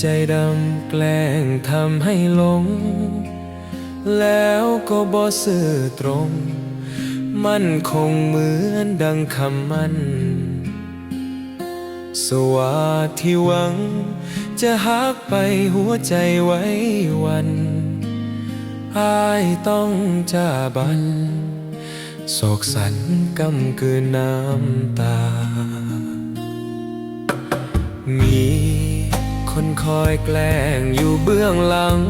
ใจดำแกล้งทำให้หลง แล้วก็บ่ซื่อตรง มันคงเหมือนดังคำมัน สวัสดที่หวัง จะหักไปหัวใจไว้วันอายต้องจ่าบันโศกสันกำกืนน้ำตา มี คนคอยแกล้งอยู่เบื้องหลัง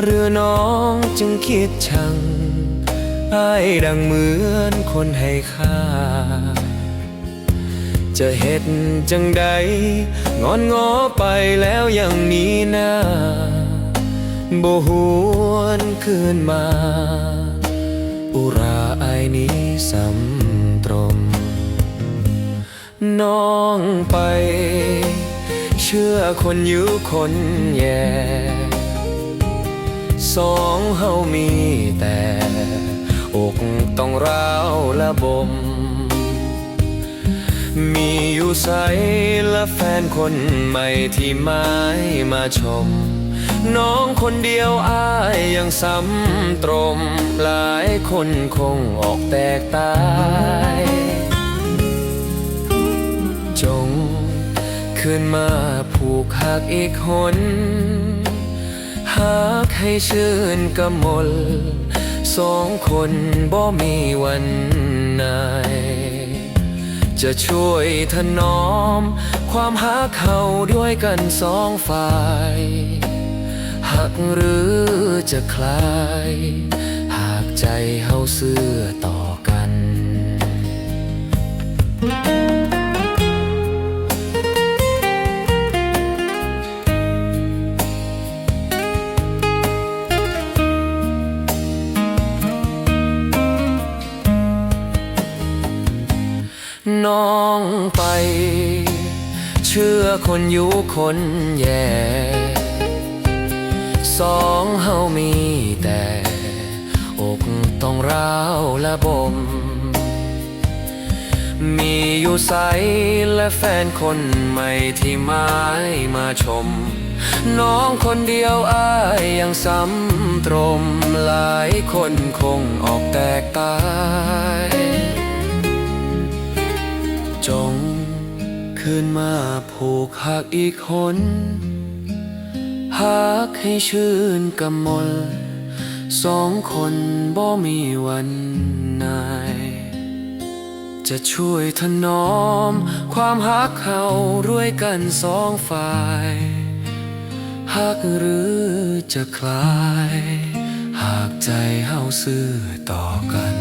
เรือน้องจึงคิดชังไอายดังเหมือนคนให้ค่า จะเฮ็ดจังใด งอนงอไปแล้วยังมีหน้าบ่หวนคืนมา อุราไอนี้สำตรงน้องไป เชื่อคนอยุคนแย่สองเฮามีแต่อกต้องร้าวและบมมีอยู่ใสและแฟนคนใหม่ที่ไม้มาชม น้องคนเดียวอายยังซ้ำตรม หลายคนคงออกแตกตาย คืนมาผูกหักอีกหนหากให้ชื่นกำมล สองคนบ่มีวันไหนจะช่วยถนอม ความหักเขาด้วยกันสองฝ่ายหักหรือจะคลาย หากใจเฮาเสื่อต่อ น้องไป เชื่อคนอยู่คนแย่ สองเฮามีแต่ อกต้องร้าวและบมมีอยู่ใสและแฟนคนใหม่ที่ไม้มาชม น้องคนเดียวอายยังซ้ำตรม หลายคนคงออกแตกตาย จง คืนมาผูกหักอีกคนหากให้ชื่นกำมล สองคนบ่มีวันนาย จะช่วยถนอม ความหักเขาด้วยกันสองฝ่ายหักหรือจะคลาย หากใจเฮาซื่อต่อกัน